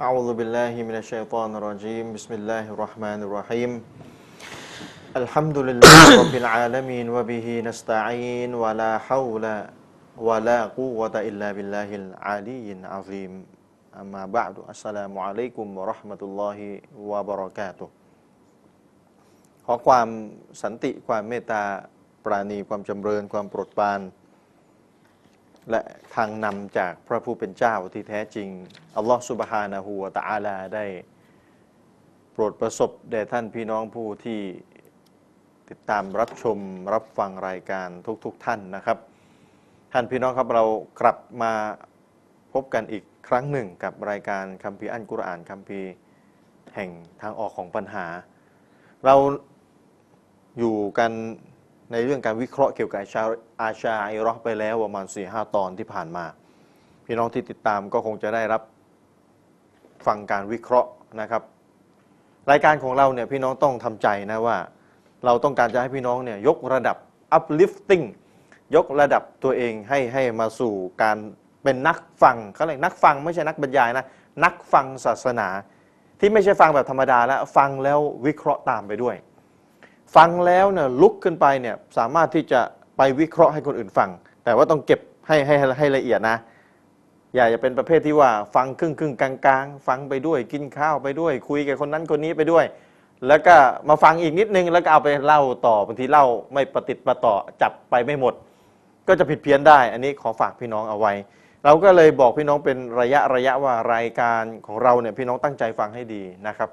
أعوذ بالله من الشيطان الرجيم بسم الله الرحمن الرحيم الحمد لله رب العالمين وبه نستعين ولا حول ولا قوة إلا بالله العلي العظيم أما بعد السلام عليكم ورحمة الله وبركاته ขอความสันติความเมตตาปราณีความจำเริญความโปรดปราน และทางนำจากพระผู้เป็นเจ้าที่แท้จริง อัลลอฮฺสุบฮานะฮูวะตะอาลาได้ โปรดประสบแด่ท่านพี่น้องผู้ที่ติดตามรับชมรับฟังรายการทุกๆทท่านนะครับ ท่านพี่น้องครับเรากลับมาพบกันอีกครั้งหนึ่งกับรายการคัมภีร์อันกุรอานคัมภีร์แห่งทางออกของปัญหา เราอยู่กัน ในเรื่องการวิเคราะห์เกี่ยวกับอาชาอาชาอิรอห์ไปแล้วประมาณ4ีหตอนที่ผ่านมา พี่น้องที่ติดตามก็คงจะได้รับฟังการวิเคราะห์นะครับ รายการของเราเนี่ยพี่น้องต้องทำใจนะว่า เราต้องการจะให้พี่น้องเนี่ยยกระดับ uplifting ยกระดับตัวเองให้ให้มาสู่การเป็นนักฟังเขาเรียกนักฟังไม่ใช่นักบรรยายนะนักฟังศาสนา ที่ไม่ใช่ฟังแบบธรรมดาแล้วฟังแล้ววิเคราะห์ตามไปด้วย ฟังแล้วเนี่ยลุกขึ้นไปเนี่ยสามารถที่จะไปวิเคราะห์ให้คนอื่นฟัง แต่ว่าต้องเก็บให้ให้ให้ละเอียดนะ อย่าอย่าเป็นประเภทที่ว่าฟังครึ่งครึ่งกลางกลางฟังไปด้วยกินข้าวไปด้วย คุยกับคนนั้นคนนี้ไปด้วย แล้วก็มาฟังอีกนิดนึงแล้วก็เอาไปเล่าต่อบางทีเล่าไม่ประติดประต่อจับไปไม่หมด ก็จะผิดเพี้ยนได้ อันนี้ขอฝากพี่น้องเอาไว้ เราก็เลยบอกพี่น้องเป็นระยะระยะว่ารายการของเราเนี่ยพี่น้องตั้งใจฟังให้ดีนะครับ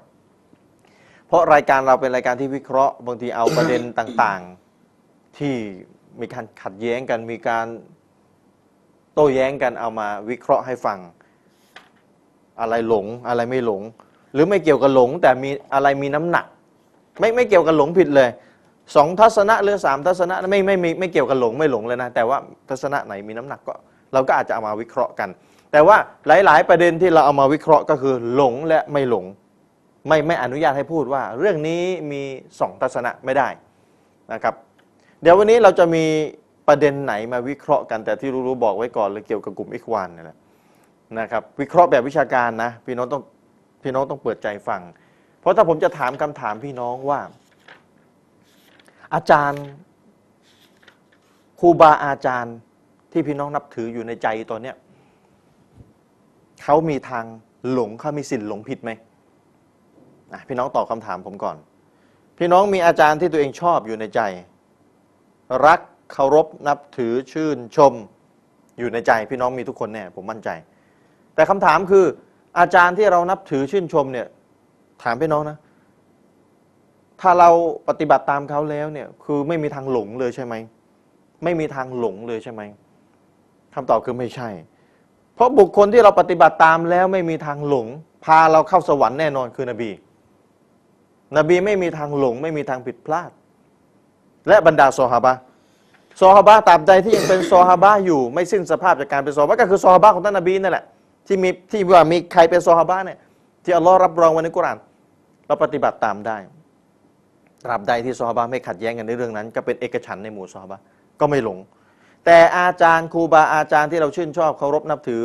เพราะรายการเราเป็นรายการที่วิเคราะห์บางทีเอาประเด็นต่างๆ ที่มีการขัดแย้งกันมีการโต้แย้งกันเอามาวิเคราะห์ให้ฟัง อะไรหลงอะไรไม่หลง หรือไม่เกี่ยวกับหลง แต่มีอะไรมีน้ำหนัก ไม่ไม่เกี่ยวกับหลงผิดเลยสองทัศนะหรือสามทัศนะไม่ไม่ไม่ไม่เกี่ยวกับหลงไม่หลงเลยนะแต่ว่าทัศนะไหนมีน้ำหนักก็เราก็อาจจะเอามาวิเคราะห์กัน แต่ว่าหลาย ๆ ประเด็นที่เราเอามาวิเคราะห์ก็คือหลงและไม่หลง ไม่ไม่อนุญาตให้พูดว่า เรื่องนี้มีสองทัศนะไม่ได้นะครับ เดี๋ยววันนี้เราจะมีประเด็นไหนมาวิเคราะห์กันแต่ที่รู้ๆบอกไว้ก่อนเลยเกี่ยวกับกลุ่มอิควานนี่แหละนะครับวิเคราะห์แบบวิชาการนะพี่น้องต้องพี่น้องต้องเปิดใจฟัง เพราะถ้าผมจะถามคำถามพี่น้องว่า อาจารย์ครูบาอาจารย์ที่พี่น้องนับถืออยู่ในใจตอนเนี้ยเขามีทางหลงเขามีสิทธิ์หลงผิดไหม พี่น้องตอบคำถามผมก่อน พี่น้องมีอาจารย์ที่ตัวเองชอบอยู่ในใจ รักเคารพนับถือชื่นชมอยู่ในใจ พี่น้องมีทุกคนแน่ผมมั่นใจ แต่คำถามคือ อาจารย์ที่เรานับถือชื่นชมเนี่ยถามพี่น้องนะ ถ้าเราปฏิบัติตามเขาแล้วเนี่ยคือไม่มีทางหลงเลยใช่ไหมไม่มีทางหลงเลยใช่ไหมคำตอบคือไม่ใช่ เพราะบุคคลที่เราปฏิบัติตามแล้วไม่มีทางหลง พาเราเข้าสวรรค์แน่นอนคือนบี นบีไม่มีทางหลง ไม่มีทางผิดพลาด และบรรดาซอฮาบะซอฮาบะตาบใดที่ยังเป็นซอฮาบะอยู่ไม่สิ้นสภาพจากการเป็นซอฮาบะก็คือซอฮาบะของท่านนบีนั่นแหละที่มีที่ว่ามีใครเป็นซอฮาบะเนี่ยที่อัลลอฮ์รับรองไว้ในกุรอานเราปฏิบัติตามได้ตราบใดที่ซอฮาบะไม่ขัดแย้งกันในเรื่องนั้น ก็เป็นเอกฉันในหมู่ซอฮาบะก็ไม่หลง แต่อาจารย์ครูบาอาจารย์ที่เราชื่นชอบเคารพนับถือ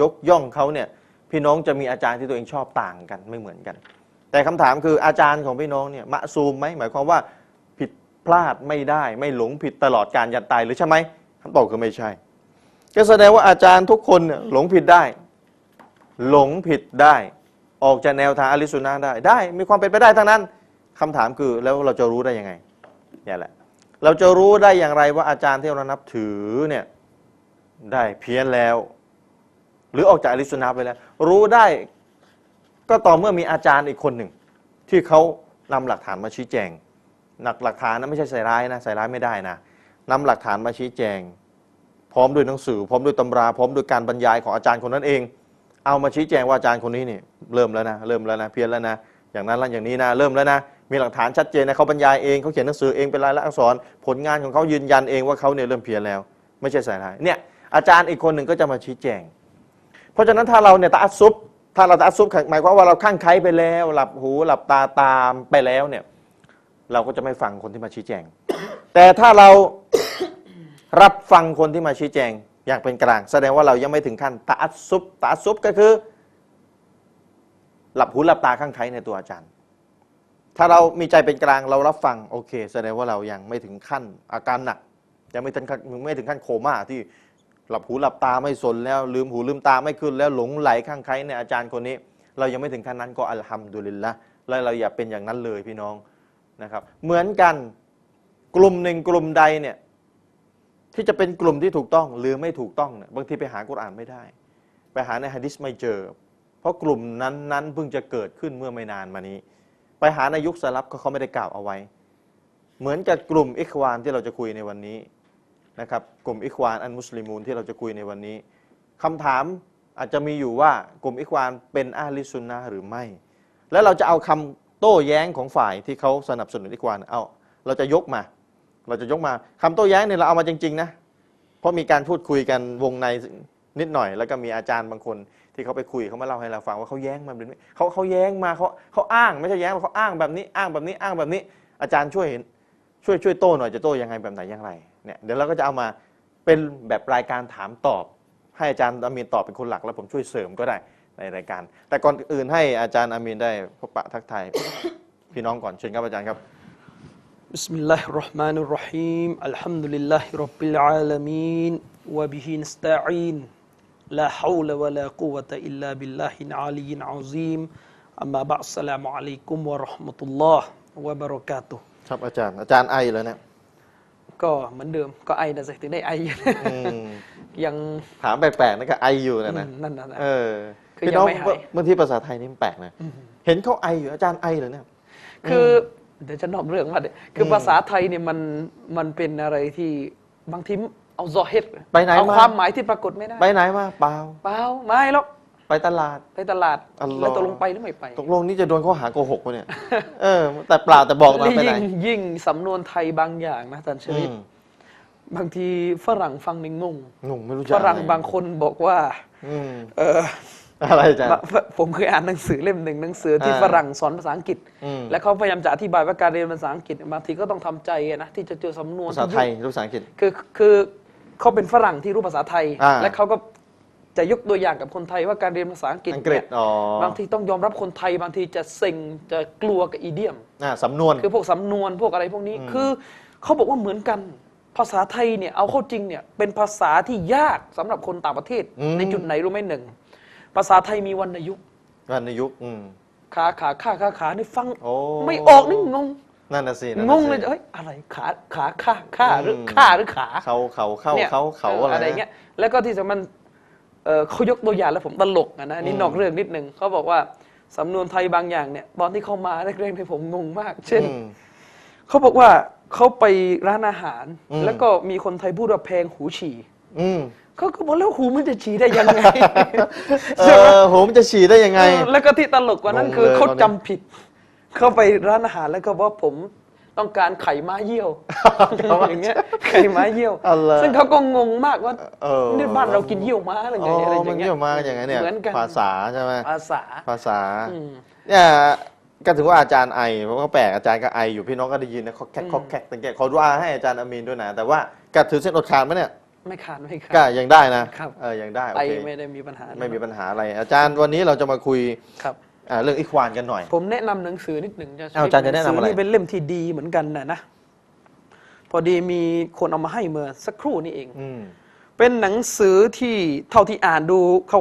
ยกย่องเขาเนี่ยพี่น้องจะมีอาจารย์ที่ตัวเองชอบต่างกันไม่เหมือนกัน แต่คำถามคืออาจารย์ของพี่น้องเนี่ยมะซูมไหมหมายความว่าผิดพลาดไม่ได้ ไม่หลงผิดตลอดการยันตายหรือใช่ไหมคำตอบคือไม่ใช่ ก็แสดงว่าอาจารย์ทุกคนเนี่ยหลงผิดได้ หลงผิดได้ ออกจากแนวทางอลิสุนนะห์ได้ได้มีความเป็นไปได้ทั้งนั้นคำถามคือแล้วเราจะรู้ได้ยังไงเนี่ยแหละเราจะรู้ได้อย่างไรว่าอาจารย์ที่เรานับถือเนี่ยได้เพี้ยนแล้ว หรือออกจากอลิสุนนะห์ไปแล้ว รู้ได้ ก็ต่อเมื่อมีอาจารย์อีกคนหนึ่ง ที่เขานำหลักฐานมาชี้แจงหลักหลักฐานนั้นไม่ใช่ใส่ร้ายนะใส่ร้ายไม่ได้นะนำหลักฐานมาชี้แจง พร้อมด้วยหนังสือ พร้อมด้วยตำรา พร้อมด้วยการบรรยายของอาจารย์คนนั้นเอง เอามาชี้แจงว่าอาจารย์คนนี้นี่เริ่มแล้วนะเริ่มแล้วนะเพี้ยนแล้วนะอย่างนั้นแล้วอย่างนี้นะเริ่มแล้วนะมีหลักฐานชัดเจนนะเขาบรรยายเองเขาเขียนหนังสือเองเป็นลายลักษณ์อักษร ผลงานของเขายืนยันเองว่าเขาเนี่ยเริ่มเพี้ยนแล้ว ไม่ใช่ใส่ร้ายเนี่ยอาจารย์อีกคนหนึ่งก็จะมาชี้แจง เพราะฉะนั้นถ้าเราเนี่ยตาซุบ ถ้าเราตาอัดซุบหมายความว่าเราข้างไคล้ไปแล้ว หลับหูหลับตาตามไปแล้วเนี่ย เราก็จะไม่ฟังคนที่มาชี้แจง แต่ถ้าเรารับฟังคนที่มาชี้แจงอย่างเป็นกลาง แสดงว่าเรายังไม่ถึงขั้นตาอัดซุบตาอัดซุบก็คือ หลับหูหลับตาข้างใครในตัวอาจารย์ ถ้าเรามีใจเป็นกลางเรารับฟังโอเค แสดงว่าเรายังไม่ถึงขั้นอาการหนักยังไม่ถึงขั้นไม่ถึงขั้นโคม่าที่ หลับหูหลับตาไม่สนแล้วลืมหูลืมตาไม่ขึ้นแล้วหลงไหลข้างใครในอาจารย์คนนี้ เรายังไม่ถึงขั้นนั้นก็อัลฮัมดุลิลละและเราอย่าเป็นอย่างนั้นเลยพี่น้องนะครับ เหมือนกันกลุ่มหนึ่งกลุ่มใดเนี่ยที่จะเป็นกลุ่มที่ถูกต้องหรือไม่ถูกต้องเนี่ยบางทีไปหากุรอานไม่ได้ ไปหาในฮะดิษไม่เจอ เพราะกลุ่มนั้นนั้นเพิ่งจะเกิดขึ้นเมื่อไม่นานมานี้ ไปหาในยุคสลับก็เขาไม่ได้กล่าวเอาไว้ เหมือนกับกลุ่มอิควานที่เราจะคุยในวันนี้ นะครับกลุ่มอิควานอันมุสลิมูนที่เราจะคุยในวันนี้คำถามอาจจะมีอยู่ว่ากลุ่มอิควานเป็นอาลิซุนนะหรือไม่ แล้วเราจะเอาคำโต้แย้งของฝ่ายที่เขาสนับสนุนอิควานเอาเราจะยกมา เราจะยกมาคำโต้แย้งเนี่ยเราเอามาจริงๆนะเพราะมีการพูดคุยกันวงในนิดหน่อย แล้วก็มีอาจารย์บางคนที่เขาไปคุยเขามาเล่าให้เราฟังว่าเขาแย้งมาแบบนี้เขาเขาแย้งมาเขาเขาอ้างไม่ใช่แย้งเขาอ้างแบบนี้อ้างแบบนี้อ้างแบบนี้ อาจารย์ช่วยเห็นช่วยช่วยโต้หน่อยจะโต้ยังไงแบบไหนอย่างไร เนี่ยเดี๋ยวเราก็จะเอามาเป็นแบบรายการถามตอบ ให้อาจารย์อามีนตอบเป็นคนหลักแล้วผมช่วยเสริมก็ได้ในรายการ แต่ก่อนอื่นให้อาจารย์อามีนได้พบปะทักทายพี่น้องก่อนเชิญครับอาจารย์ครับ بسم الله الرحمن الرحيم الحمد لله رب العالمين وبه نستعين لا حول ولا قوة إلا بالله العلي العظيم أما بعد السلام عليكم ورحمة الله وبركاته ครับอาจารย์อาจารย์ไอเล้วเนี่ย ก็เหมือนเดิมก็ไอนะสิถึงได้ไออยู่อืมยังถามแปลกๆนั่นก็ไออยู่นะนะอืมนั่นน่ะนะเออคือพี่น้องยังไม่หายบางทีภาษาไทยนี่มันแปลกนะเห็นเขาไออยู่อาจารย์ไอเหรอเนี่ยคือเดี๋ยวจะนอกเรื่องว่าเดี๋ยวคืออมภาษาไทยเนี่ยมันมันเป็นอะไรที่บางทีเอาซอเฮดไปไหนเอามาความหมายที่ปรากฏไม่ได้ ไปไหนมาเปล่าเปล่าไม่หรอก ไปตลาด ไปตลาดอัลลอฮ์ แล้วตกลงไปหรือไม่ไปตกลงนี่จะโดนข้อหาโกหกปะเนี่ย เออ แต่เปล่าแต่บอกมาไปไหนยิ่งยิ่งสำนวนไทยบางอย่างนะอาจารย์ชอืริปมบางทีฝรั่งฟังในงงงงไม่รู้จะฝรั่งอะไบางคนบอกว่า อืมเอออะไรอาจารย์ผมเคยอ่านหนังสือเล่มหนึ่งหนังสือที่อ่า ฝรั่งสอนภาษาอังกฤษ อืมและเขาพยายามจะอธิบายว่าการเรียนภาษาอังกฤษบางทีก็ต้องทำใจอะนะที่จะเจอสำนวนภาษาไทยรู้ภาษาอังกฤษ คือคือเขาเป็นฝรั่งที่รู้ภาษาไทย อ่า และเขาก็ จะยกตัวอย่างกับคนไทยว่าการเรียนภาษาอังกฤษอังกฤษเนี่ยอ๋อบางทีต้องยอมรับคนไทย บางทีจะเซ็งจะกลัวกับอีเดียม อ่าสำนวน คือพวกสำนวนพวกอะไรพวกนี้อืมคือเขาบอกว่าเหมือนกัน ภาษาไทยเนี่ยเอาเข้าจริงเนี่ยเป็นภาษาที่ยากสำหรับคนต่างประเทศในจุดไหนรู้ไหมหนึ่งภาษาไทยมีวรรณยุกต์กันในยุคอืม ขาขาขาขาขานี่ฟังโอ้ ไม่ออกนี่งงนั่นน่ะสินั่นงน่ะงสิเลยเอ้ยอะไรขาขาขาขาหรือมขาหรือขา เขาเขาเข้านี่ยเขาเขาอออะไรอะไรเงี้ยแล้วก็ที่สำคัญ เอ่อเขายกตัวอย่างแล้วผมตลกอะนะอันนี่อืมนอกเรื่องนิดนึงเขาบอกว่าสำนวนไทยบางอย่างเนี่ยตอนที่เขามาแรกๆที่ผมงงมาก เช่น อืม เขาบอกว่าเขาไปร้านอาหาร อืม แล้วก็มีคนไทยพูดว่าแพงหูฉี่อืมเขาก็บอกแล้วหูมันจะฉี่ได้ยังไง เออโหมันจะฉี่ได้ยังไง เออแล้วก็ที่ตลกกว่านั้นงงคือเลยเขาตอนนี้ จำผิด เขาไปร้านอาหารแล้วก็บอกผม ต้องการไข่ม้าเยี่ยวอย่างเงี้ยไข่ม้าเยี่ยวเอาเลยซึ่งเขาก็งงมากว่าเออนี่บ้านเรากินเยี่ยวม้าหรือไงอ๋ออะไรอมันย่างเงี้เกี่ยยวมากอย่างไงเนี่ยเหมือนกันภาษาใช่ไหมภาษาภาษาอืมเนี่ยก็ถือว่าอาจารย์ไอเพราะว่าแปลกอาจารย์ก็ไออยู่พี่น้องก็ได้ยินนะเขาแคกเขาแคกตั้งแต่ขอดูอาให้อาจารย์อามีนด้วยนะแต่ว่ากัดถือเส้นอดขาดไหมเนี่ยไม่ขาดไม่ขาดก็ยังได้นะครับเออยังได้โอไอเคไม่ได้มีปัญหาไม่มีปัญหาอะไร อาจารย์วันนี้เราจะมาคุยครับ อ่าเรื่องอิควานกันหน่อย ผมแนะนำหนังสือนิดหนึ่งจะอ้าวอาจารย์จะแนะนำอะไร หงสืนี่เป็นเล่มที่ดีเหมือนกันนะนะ พอดีมีคนเอามาให้เมื่อสักครู่นี่เอง อืมเป็นหนังสือที่เท่าที่อ่านดู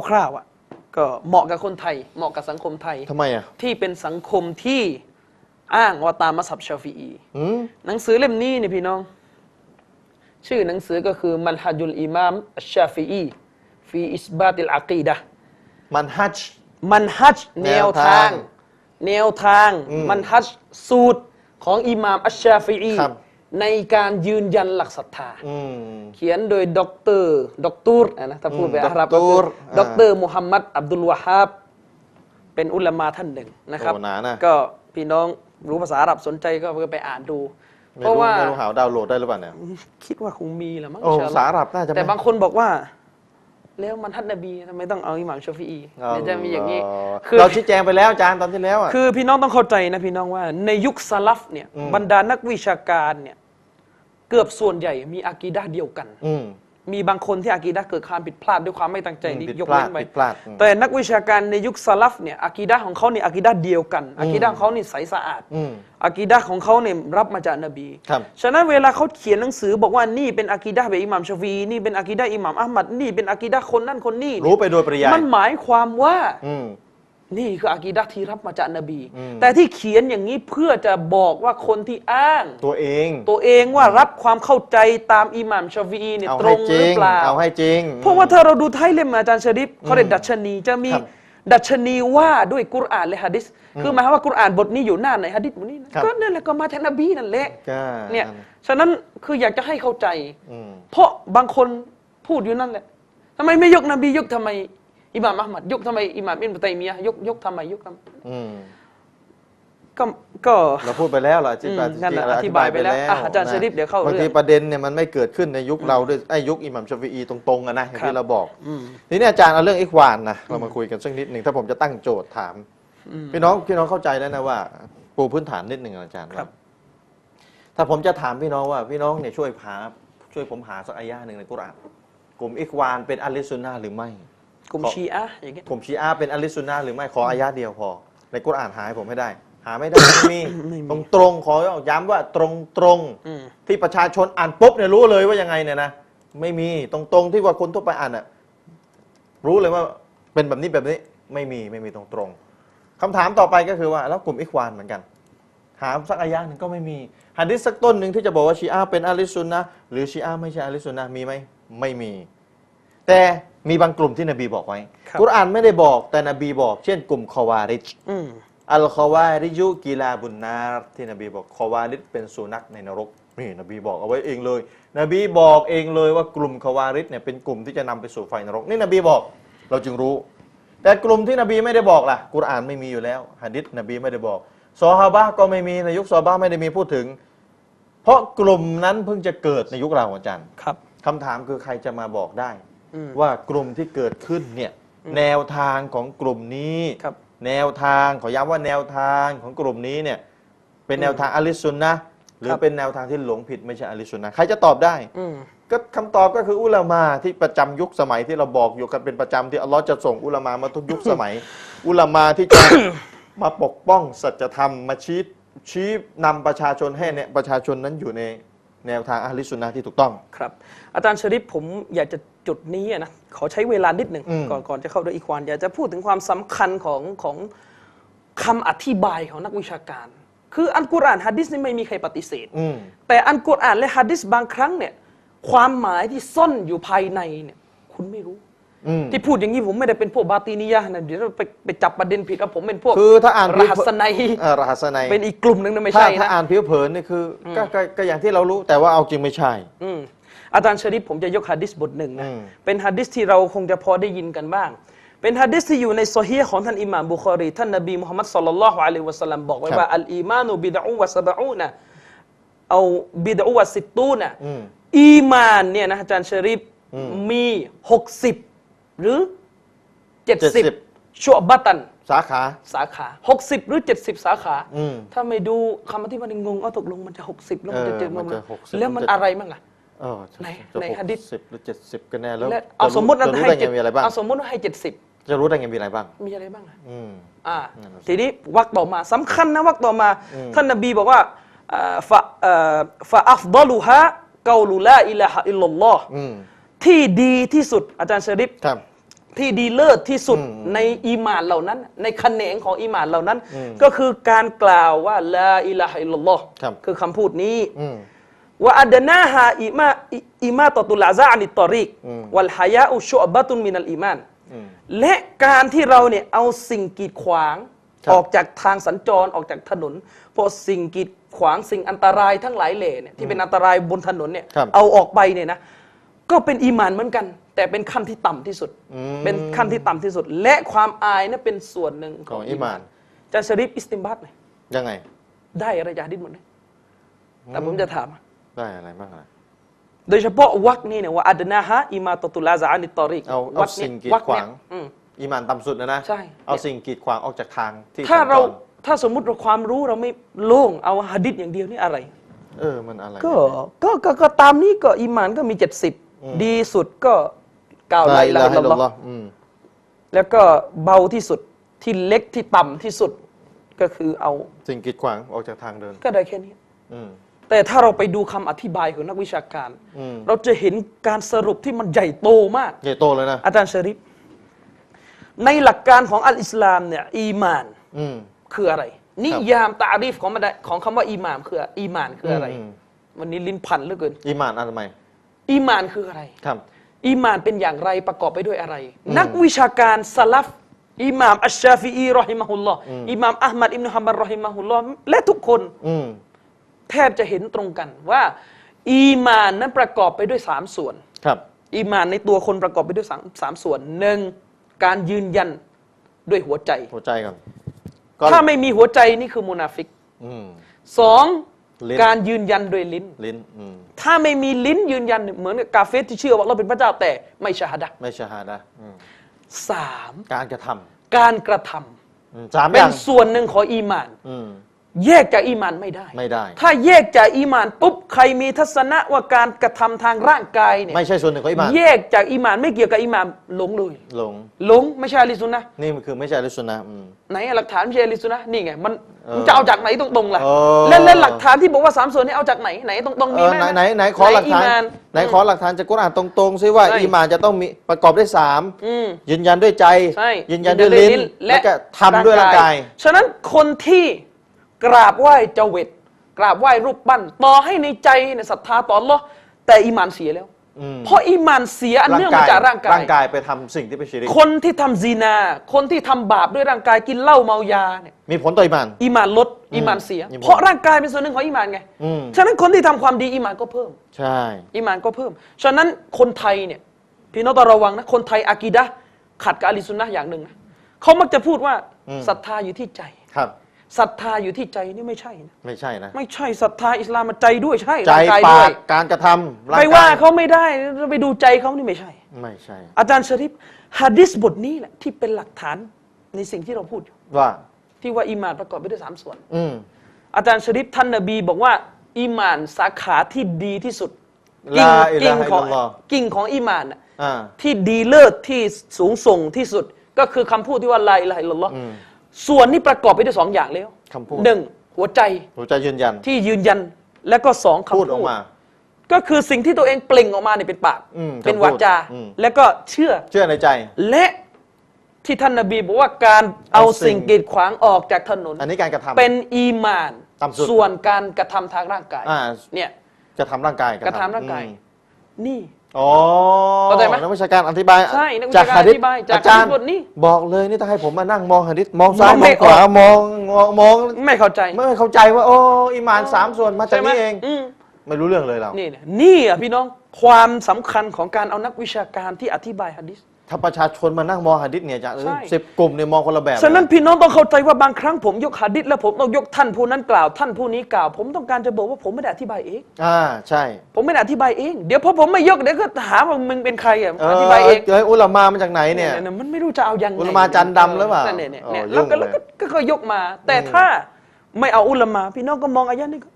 คร่าวๆอะก็เหมาะกับคนไทย เหมาะกับสังคมไทย ทำไมอะที่เป็นสังคมที่อ้างว่าตามมัสฮับชาฟีอี อืมหนังสือเล่มนี้นี่พี่น้อง ชื่อหนังสือก็คือมันฮัจุลอิมามอัชชาฟีอีฟีอิสบาติลอากีดะมันฮัจ มันฮัจแนวทาง แนวทางแนวทางอืมมันฮัจสูตรของอิมามอัชชาฟีอีครับในการยืนยันหลักศรัทธาอืมเขียนโดยด็อกเตอร์ด็อกตูรนะถ้าพูดอืมไปอาหรับด็อกตูรด็อกเตอร์มุฮัมมัดอับดุลวะฮาบเป็นอุลามาท่านหนึ่งนะครับโอ้หนานะก็พี่น้องรู้ภาษาอาหรับสนใจก็ไปอ่านดูไม่เพราะรู้ว่าไม่รู้หาดาวน์โหลดได้หรือเปล่าเนี่ยคิดว่าคงมีแหละมั้งโอ้อินชาอัลลอฮ์ภาษาอาหรับน่าจะแต่ไม่บางคนบอกว่า แล้วมันทัดนบีทำไมต้องเอาอิหม่ามชาฟีอีเดี๋ยวจะมีอย่างนี้ คือเราชี้แจงไปแล้วอาจารย์ตอนที่แล้วอะคือพี่น้องต้องเข้าใจนะพี่น้องว่าในยุคสลัฟเนี่ยอืมบรรดานักวิชาการเนี่ยเกือบส่วนใหญ่มีอากีดะห์เดียวกันอื มมีบางคนที่อากีดะห์เกิดความผิดพลาดด้วยความไม่ตั้งใจนี่ผิดยกพลาเว้ดนไปผิดพลาดอืมแต่นักวิชาการในยุคสลัฟเนี่ยอากีดะห์ของเขาเนี่ยอากีดะห์เดียวกันอากีดะห์ของเขานี่ใสสะอาดอืมอากีดะห์ของเขาเนี่ยรับมาจากนบีครับฉะนั้นเวลาเขาเขียนหนังสือบอกว่านี่เป็นอากีดะห์แบบอิหม่ามชาฟีนี่เป็นอากีดะห์อิหม่ามอัลมัดนี่เป็นอากีดะห์คนนั่นคนนี่เนี่ยรู้ไปโดยปริยายมันหมายความว่าอืม นี่คืออากีดะห์ที่รับมาจากนบีอืมแต่ที่เขียนอย่างนี้เพื่อจะบอกว่าคนที่อ้าง ตัวเอง ตัวเองว่ารับความเข้าใจตามอิหม่ามชาฟีอีเนี่ยเอาตรให้งจหริรืองเปล่าเอาให้จริง เพราะว่าถ้าเราดูท้ายเล่มอาจารย์ชริปเขาเรียกดัชนีจะมีครับดัชนีว่าด้วยกุรอานและฮะดิษคือหมายความว่ากุรอานบทนี้อยู่หน้าไหนฮะดิษบทนี้นะครับก็นั่นแหละก็มาจากนบีนั่นแหละก็เนี่ยฉะนั้นคืออยากจะให้เข้าใจอืมเพราะบางคนพูดอยู่นั่นแหละทำไมไม่ยกนบียกทำไม อิหม่ามอัลมัดยกทำไมอิหม่ามอิบนุตัยมียะห์ยกยกทำไมยกทำไมอืมก็ก็ เราพูดไปแล้วเราอธิบายอืมนั่นแหละจริงๆเอธิบายไปแล้วอะอาจารย์นะชริฟเดี๋ยวเข้าบางเรื่ทีองประเด็นเนี่ยมันไม่เกิดขึ้นในยุคเราด้วยไอ้ยุคอิหมัมชาฟีอีตรงๆอะนะอย่างครับ ที่เราบอก อืม ทีนี้อาจารย์เอาเรื่องอิควานนะเรามาคุยกันสักนิดหนึ่งถ้าผมจะตั้งโจทย์ถามพี่น้องพี่น้องเข้าใจแล้วนะว่า ปูพื้นฐานนิดหนึ่งอะอาจารย์ครัว่าบถ้าผมจะถามพี่น้องว่าพี่น้องเนี่ยช่วยหาช่วยผมหาสักอายะห์หนึ่งในกุรอานกลุ่มอิควานเป็นอัลลิซุนนาห์หรือไม่ กลุ่มขอชีอะห์อย่างเงี้ยกลุ่มชีอาเป็นอัลลิซุนนาห์หรือไม่ขออายะห์เดียวพอ ในกุรอานหาให้ผมให้ได้ หาไม่ได้ ไม่มีไม่มี ตรงตรงๆขอย้ำว่าตรงตรงๆ อืม ที่ประชาชนอ่านปุ๊บเนี่ยรู้เลยว่ายังไงเนี่ยนะไม่มีตรงๆที่ว่าคนทั่วไปอ่านอะรู้เลยว่าเป็นแบบนี้แบบนี้ไม่มีไม่มีตรงๆคำถามต่อไปก็คือว่าแล้วกลุ่มอิควานเหมือนกัน หาสักอายะหนึ่งก็ไม่มีหันดิษสักต้นหนึ่งที่จะบอกว่าชีอาเป็นอาลิซุนนะห์หรือชีอาไม่ใช่อาลิซุนนะห์มีไหมไม่มี แต่มีบางกลุ่มที่นบีบอกไว้ ครับ กุรอานไม่ได้บอกแต่นบีบอก เช่นกลุ่มคอวาริจ อืม อัลคอวาริยุกีลาบุนนาร์ที่นบีบอกคอวาริดเป็นสุนัขในนรกนี่นบีบอกเอาไว้เองเลย นบีบอกเองเลยว่ากลุ่มคอวาริดเนี่ยเป็นกลุ่มที่จะนำไปสู่ไฟนรก นี่นบีบอกเราจึงรู้ แต่กลุ่มที่นบีไม่ได้บอกล่ะกุรอานไม่มีอยู่แล้วหะดิษนบีไม่ได้บอกซอฮาบะห์ก็ไม่มีในยุคซอฮาบะห์ไม่ได้มีพูดถึง เพราะกลุ่มนั้นเพิ่งจะเกิดในยุคเราอาจารย์ ครับ คำถามคือใครจะมาบอกได้อืม ว่ากลุ่มที่เกิดขึ้นเนี่ยแนวทางของกลุ่มนี้ครับแนวทางขอย้ำว่าแนวทางของกลุ่มนี้เนี่ยเป็นแนวทางอะลิสซุนนะห์หรืคอรับเป็นแนวทางที่หลงผิดไม่ใช่อะลิสซุนนะห์ใครจะตอบได้อืมก็คำตอบก็คืออุลามาที่ประจำยุคสมัยที่เราบอกอยู่กันเป็นประจำที่อัลลอฮ์จะส่งอุลามามาทุกยุคสมัย อุลามาที่จะมาปกป้องสัจธรรมมาชี้ชี้นำประชาชนให้เนี่ยประชาชนนั้นอยู่ใน แนวทางอะลิสซุนนะห์ที่ถูกต้อง ครับ อาจารย์ชริปผมอยากจะจุดนี้อะนะขอใช้เวลานิดหนึ่งอืม ก่อนก่อนจะเข้าด้วยอีควานอยากจะพูดถึงความสำคัญของของคำอธิบายของนักวิชาการ คืออันกุรอานฮะดิษนี่ไม่มีใครปฏิเสธ อืม แต่อันกุรอานและฮะดิษบางครั้งเนี่ยความหมายที่ซ่อนอยู่ภายในเนี่ยคุณไม่รู้ อืมที่พูดอย่างนี้ผมไม่ได้เป็นพวกบาตีนียะห์นะเดี๋ยวเราไปไปจับประเด็นผิดว่าผมเป็นพวกคือถ้าอ่านรหัสนัยเอ่อรหัสนัยเป็นอีกกลุ่มหนึ่งนะไม่ถ้าใช่ถ้านะ อ่านผิวเผินนี่คืออก็ก็ก็อย่างที่เรารู้แต่ว่าเอาจริงไม่ใช่ อืมอาจารย์ชริปผมจะยกฮะดิษบทหนึ่งนะ อืม เป็นฮะดิษที่เราคงจะพอได้ยินกันบ้าง เป็นฮะดิษที่อยู่ในโซฮีห์ของท่านอิหม่ามบุคอรีท่านนบีมุฮัมมัดศ็อลลัลลอฮุอะลัยฮิวะสัลลัมบอกไว้ว่าอัลอีมานุบิดะอูวะซะบะอูนะเอาบิดะอูวะสิตตูนะอืม อีมานเนี่ยนะอาจารย์ชริปมีหกสิบ หรือเจ็ดสิบ70 ชั่วบัตัน สาขา สาขาหกสิบหรือเจ็ดสิบสาขา อืม ถ้าไม่ดูคำอธิบายงงเอาตกลงมันจะหกสิบแล้วมันจะเออเจ็ดมันจะลง60 แล้วมันมันจะอะไรมั่งอะเออในจะในหกหะดีษสิบหรือเจ็ดสิบกันแน่แล้วและเอาสมมติจะเรารู้ให้ได้เจ็ไงดมีอะไรบ้าง เอาสมมติว่าให้เจ็ดสิบจะรู้ได้ไงมีอะไรบ้าง มีอะไรบ้างอะอืม อ่านั่นน่ะสิทีนี้วักต่อมาสำคัญนะวักต่อมาอืมท่านนบีบอกว่าอ่าฟะเอ่อฟะอัฟดอลูฮะเกาลูลาอิลาฮะอิลลัลลอฮ์อืม ที่ดีที่สุดอาจารย์ชริปครับ ที่ดีเลิศที่สุดอืมในอีหมานเหล่านั้น ในแขนงของอีหมานเหล่านั้นอืมก็คือการกล่าวว่าลาอิลาฮะอิลลัลลอฮ์ครับคือคำพูดนี้อืม ว่าอัดนาฮาอิมาอิมาตตุลาซาอานิตตอริกอืม วัลฮายาอุชุอบะตุนมินัลอีมาน อืม และการที่เราเนี่ยเอาสิ่งกีดขวาง ครับ ออกจากทางสัญจรออกจากถนนเพราะสิ่งกีดขวางสิ่งอันตรายทั้งหลายแหล่เนี่ยที่เป็นอันตรายบนถนนเนี่ยครับ เอาออกไปเนี่ยนะ ก็เป็นอีหมานเหมือนกัน แต่เป็นขั้นที่ต่ำที่สุด อืม เป็นขั้นที่ต่ำที่สุด และความอายนั่นเป็นส่วนหนึ่งขขอองงอีอีหหมามานนจะชริฟอิสติมบัตไหมยังไง ได้อะไรจากฮะดิษหมดเลยแต่ผมจะถาม ได้อะไรบ้างอะ โดยเฉพาะวักนี้เนี่ยว่าอัดนาฮะอิมาตตุลาซาอานิตตอริกเอาเอาวักนี้สิ่งกีดวักขวาเนี่ยง อืมอีหมานต่ำสุดนะนะ ใช่ เอาสิ่งกีดขวางออกจากทางที่ถ้าเราสัญจถ้าสมมุติเราความรู้เราไม่โล่งเอาหะดิษอย่างเดียวนี่อะไร เออ มันอะไร ก็ก็ก็ก็ตามนี้ก็อีหมานก็มี 70อืม ดีสุดก็กล่าวลาลาอิอิลาลาฮะฮะอิลอิลลัลลัลลอลอฮ์ฮ์อืมแล้วก็เบาที่สุดที่เล็กที่ต่ำที่สุดก็คือเอาสิ่งกีดขวางออกจากทางเดิน ก็ได้แค่นี้อืมแต่ถ้าเราไปดูคำอธิบายของนักวิชาการอืมเราจะเห็นการสรุปที่มันใหญ่โตมาก ใหญ่โตเลยนะ อาจารย์ชริฟในหลักการของอัลอิสลามเนี่ย อีมานอืมคืออะไร นิยามตารีฟของมันได้ของคำว่าอีมานคือ อีมานคืออะไรอืมวันนี้ลิ้นพันเหลือเกิน อีหมานอะไรไหม อีมานคืออะไร ครับ อีมานเป็นอย่างไรประกอบไปด้วยอะไรอืมนักวิชาการสลัฟอิหม่ามอัชชาฟีอีรอฮิมะฮุลลอฮ์อิหม่ามอัลมัดอิบนุฮัมบัดรอฮิมะฮุลลอฮ์และทุกคนอืม แทบจะเห็นตรงกันว่า อีมานนั้นประกอบไปด้วยสามส่วน ครับ อีมานในตัวคนประกอบไปด้วยสามสามส่วนหนึ่งการยืนยันด้วยหัวใจ หัวใจก่อนก็ถ้าไม่มีหัวใจนี่คือมุนาฟิกอืม สอง ลิ้น การยืนยันด้วยลิ้น ลิ้นอืมถ้าไม่มีลิ้นยืนยันเหมือนกับกาเฟสที่เชื่อว่าเราเป็นพระเจ้าแต่ไม่ชาฮดะห์ไม่ชาฮาดะห์อืมสามการกระทการกระทำำอืมสามอเป็นย่างส่วนหนึ่งของอีมาน อืม แยกจากอีมานไม่ได้ ไม่ได้ ถ้าแยกจากอีมานปุ๊บใครมีทัศนะว่าการกระทำทางร่างกายเนี่ยไม่ใช่ส่วนหนึ่งของอีหมานแยกจากอีมานไม่เกี่ยวกับอีมานหลงเลยหลงหลงไม่ใช่อะลิซุนนะห์นี่มันคือไม่ใช่อลิสุนนะห์อืมไหนอะหลักฐานไม่ใช่อะลิซุนนะห์นี่ไงมันเออมันจะเอาจากไหนตรงๆล่ะเออและและหลักฐานที่บอกว่าสามส่วนนี้เอาจากไหนไหนตรงๆเอมีอไหมไหนไหนไหนขอหลักฐานมนไหนขอหลักฐานจากกุรอานตรงๆซิว่าใช่อีหมานจะต้องมีประกอบด้วยสามอืมยืนยันด้วยใจใช่ยืนยันด้วยลิ้นและก็ทำด้วยร่างกายฉะนั้นคนที่ กราบไหว้เจเวตกราบไหว้รูปปั้นต่อให้ในใจเนี่ยศรัทธาต่ออัลลอฮ์แต่อีหมานเสียแล้ว อืมเพราะอีหมานเสียอันเนื่องมาจากร่างกาย ร่างกายไปทำสิ่งที่เป็นชิริกคนที่ทำซีนา คนที่ทำบาปด้วยร่างกายกินเหล้าเมายาเนี่ยมีผลต่ออีหมาน อีหมานลดอีหมานเสียอีหม่านเพราะร่างกายเป็นส่วนหนึ่งของอีหมานไงอืม ฉะนั้นคนที่ทำความดีอีหมานก็เพิ่ม ใช่ อีหมานก็เพิ่ม ฉะนั้นคนไทยเนี่ยพี่น้องต้องระวังนะ คนไทยอากีดะห์ขัดกับอาลีซุนนะห์อย่างหนึ่งนะเขามักจะพูดว่าศรัทธาอยู่ที่ใจ ครับ ศรัทธาอยู่ที่ใจนี่ไม่ใช่นะไม่ใช่นะ ไม่ใช่ศรัทธาอิสลามมันใจด้วยใช่ใจร่างกายปาด้วยกการกระทำร่างไปกายว่าเขาไม่ได้ไปดูใจเขานี่ไม่ใช่ ไม่ใช่ อาจารย์ชริฟฮะดิษบทนี้แหละที่เป็นหลักฐานในสิ่งที่เราพูดอยู่ว่า ที่ว่าอีหมานประกอบไปด้วยสามส่วน อืมอาจารย์ชริฟท่านนบีบอกว่าอีหมานสาขาที่ดีที่สุดลาอิลากิ่งฮะอิของลลัลลอฮ์กิ่งของอีหมานน่ะอ่า ที่ดีเลิศที่สูงส่งที่สุดก็คือคำพูดที่ว่าลาอิลาฮะอิลลัลลอฮ์อืม ส่วนนี้ประกอบไปด้วยสองอย่างแล้วคำพูด หนึ่งหัวใจหัวใจยืนยันที่ยืนยันแล้วก็สองคำพูดออกมา ก็คือสิ่งที่ตัวเองเปล่งออกมาเนี่ยเป็นปาก อืมเป็นคำพูดวาจา อืม แล้วก็เชื่อ เชื่อในใจ และที่ท่านนบีบอกว่าการเอาเอาสิ่สิ่ง งกีดขวางออกจากถนน อันนี้การกระทำ เป็นอีมาน ต่ำสุดส่วนการกระทำทางร่างกายอ่า เนี่ยจะทำร่างกายกระทำร่างกาย อืมนี่ อ๋อเข้าใจไหมนักวิชาการอธิบายใช่นักวิชาการหะดิษอธิบายจากอาจารย์หะดิษบทนี้บอกเลยนี่ถ้าให้ผมมานั่งมองหะดิษมองซ้ายมองมไม่องขวาออกมองมองมองไม่เข้าใจไม่เข้าใจว่าโอ้อิมานสามส่วนมาจากใช่ไหนี้เองอืมไม่รู้เรื่องเลยเรานี่เนี่ยนี่อะพี่น้องความสำคัญของการเอานักวิชาการที่อธิบายฮะดิษ ถ้าประชาชนมานั่งมองหะดิษเนี่ยจะเออใช่ สิบกลุ่มเนี่ยมองคนละแบบฉะนั้นพี่น้องต้องเข้าใจว่าบางครั้งผมยกหะดิษแล้วผมต้องยกท่านผู้นั้นกล่าว ท่านผู้นี้กล่าว ผมต้องการจะบอกว่าผมไม่ได้อธิบายเอง อ่าใช่ผมไม่ได้อธิบายเองเดี๋ยวพอผมไม่ยกเดี๋ยวก็หาว่ามึงเป็นใครอะเอออธิบายเองเอ้ยอุลามามาจากไหนเนี่ยยมันไม่รู้จะเอายังไงอุลามาจันทร์ดำหรือเปล่านั่นเนี่ยเนี่ยอ๋อเนี่ยยุ่แล้วงก็เลยแล้วก็ก็ก็ยกมา แต่ถ้าไม่เอาอุลามาพี่น้องก็มองอายะนี้ก็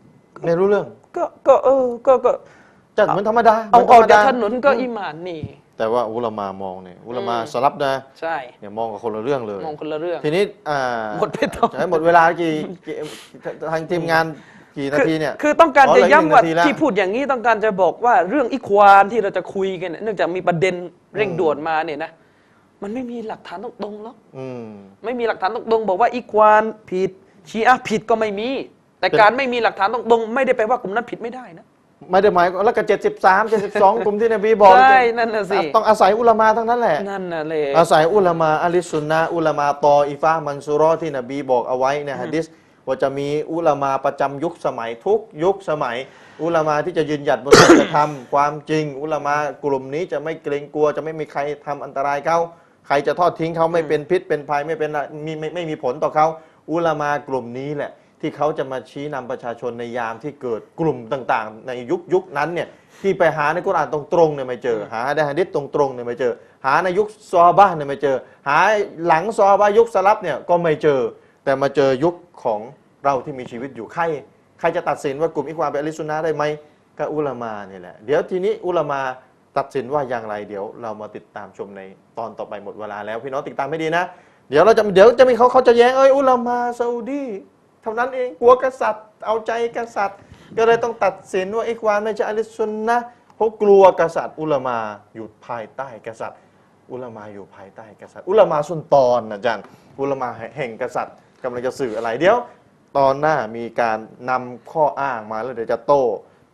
ไม่รู้เรื่องก็ก็เออก็ก็จัดเหมือนธรรมดาเอาหมืออกธรรมจากดถนนก็อีหมานนี่ แต่ว่าอุลามามองเนี่ยอุลามาอืมสลับนะใช่เนี่ยมองกับคนละเรื่องเลย มองคนละเรื่องทีนี้อ่าหมดไปต่อใช้หมดเวลากี่กี่ทางทีมงานกี่นาทีเนี่ยคือคือต้องการอ๋อจะเหลืออีกย้ำว่าหนึ่งนาทีแล้วที่พูดอย่างนี้ต้องการจะบอกว่าเรื่องอิควานที่เราจะคุยกันเนี่ยเนื่องจากมีประเด็นเร่งด่วนมาเนี่ยนะมันไม่มีหลักฐานตรงๆหรอกอืมไม่มีหลักฐานตรงๆบอกว่าอิควานผิดชีอะห์ผิดก็ไม่มี แต่เป็นการไม่มีหลักฐานตรงๆไม่ได้แปลว่ากลุ่มนั้นผิดไม่ได้นะ ไม่ได้หมายแล้วก็เจ็ดสิบสามเจ็ดสิบสองกลุ่มที่นบีบอกใช่นั่นน่ะสิต้องอาศัยอุลามาทั้งนั้นแหละนั่นน่ะเลยอาศัยอุลามาอะลิสซุนนะห์อุลามาตออิฟะห์มันซูเรอที่นบีบอกเอาไว้ในฮะดิษว่าจะมีอุลามาประจำยุคสมัยทุกยุคสมัย อุลามาที่จะยืนหยัดบนสัจธรรมความจริง อุลามากลุ่มนี้จะไม่เกรงกลัว จะไม่มีใครทำอันตรายเขาใครจะทอดทิ้งเขาไม่เป็นพิษเป็นภัยไม่เป็นอะไรมีไม่ไม่มีผลต่อเขาอุลามากลุ่มนี้แหละ ที่เขาจะมาชี้นำประชาชนในยามที่เกิดกลุ่มต่างๆ ในยุคยุคนั้นเนี่ยที่ไปหาในกุรอานตรงๆเนี่ยไม่เจอ หาในฮะดิษตรงๆเนี่ยไม่เจอ หาในยุคซอบ้านเนี่ยไม่เจอ หาหลังซอบะห์ยุคสลับเนี่ยก็ไม่เจอ แต่มาเจอยุคของเราที่มีชีวิตอยู่ใครใครจะตัดสินว่ากลุ่มอิควาเป็นอลิสซุนนะได้ไหมก็อุลามาเนี่ยแหละเดี๋ยวทีนี้อุลามาตัดสินว่าอย่างไรเดี๋ยวเรามาติดตามชมในตอนต่อไปหมดเวลาแล้วพี่น้องติดตามไม่ดีนะ เดี๋ยวเราจะเดี๋ยวจะมีเขาเขาจะแย้งเอ้ยอุลามาซาอุดี ท่านั้นเองกลัวกษัตริย์ เอาใจกษัตริย์ ก็เลยต้องตัดสินว่าไอิควานไม่ใช่อะลิสุนนะเพราะกลัวกษัตริย์ อุลามาอยู่ภายใต้กษัตริย์ อุลามาอยู่ภายใต้กษัตริย์ อุลามาสุนตอนนะอาจารย์อุลามาแห่งกษัตริย์กำลังจะสื่ออะไรเดี๋ยว ตอนหน้ามีการนำข้ออ้างมาแล้วเดี๋ยวจะโต้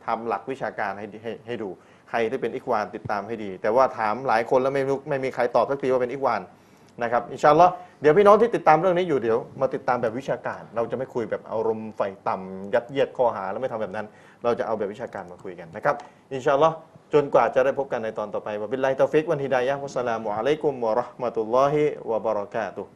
ทำหลักวิชาการให้ดีให้ให้ดู ใครที่เป็นอิควานติดตามให้ดี แต่ว่าถามหลายคนแล้วไม่รู้ไม่มีใครตอบสักทีว่าเป็นอิควาน นะครับอินชาอัลลอฮ์เดี๋ยวพี่น้องที่ติดตามเรื่องนี้อยู่เดี๋ยวมาติดตามแบบวิชาการ เราจะไม่คุยแบบอารมณ์ไฟต่ำยัดเยียดข้อหาแล้วไม่ทำแบบนั้น เราจะเอาแบบวิชาการมาคุยกันนะครับอินชาอัลลอฮ์จนกว่าจะได้พบกันในตอนต่อไปวะบิลลาฮิตอฟิกวันฮิดายะฮ์วัสสลามุอะลัยกุมวะเราะห์มะตุลลอฮิวะบะเราะกาตุฮ์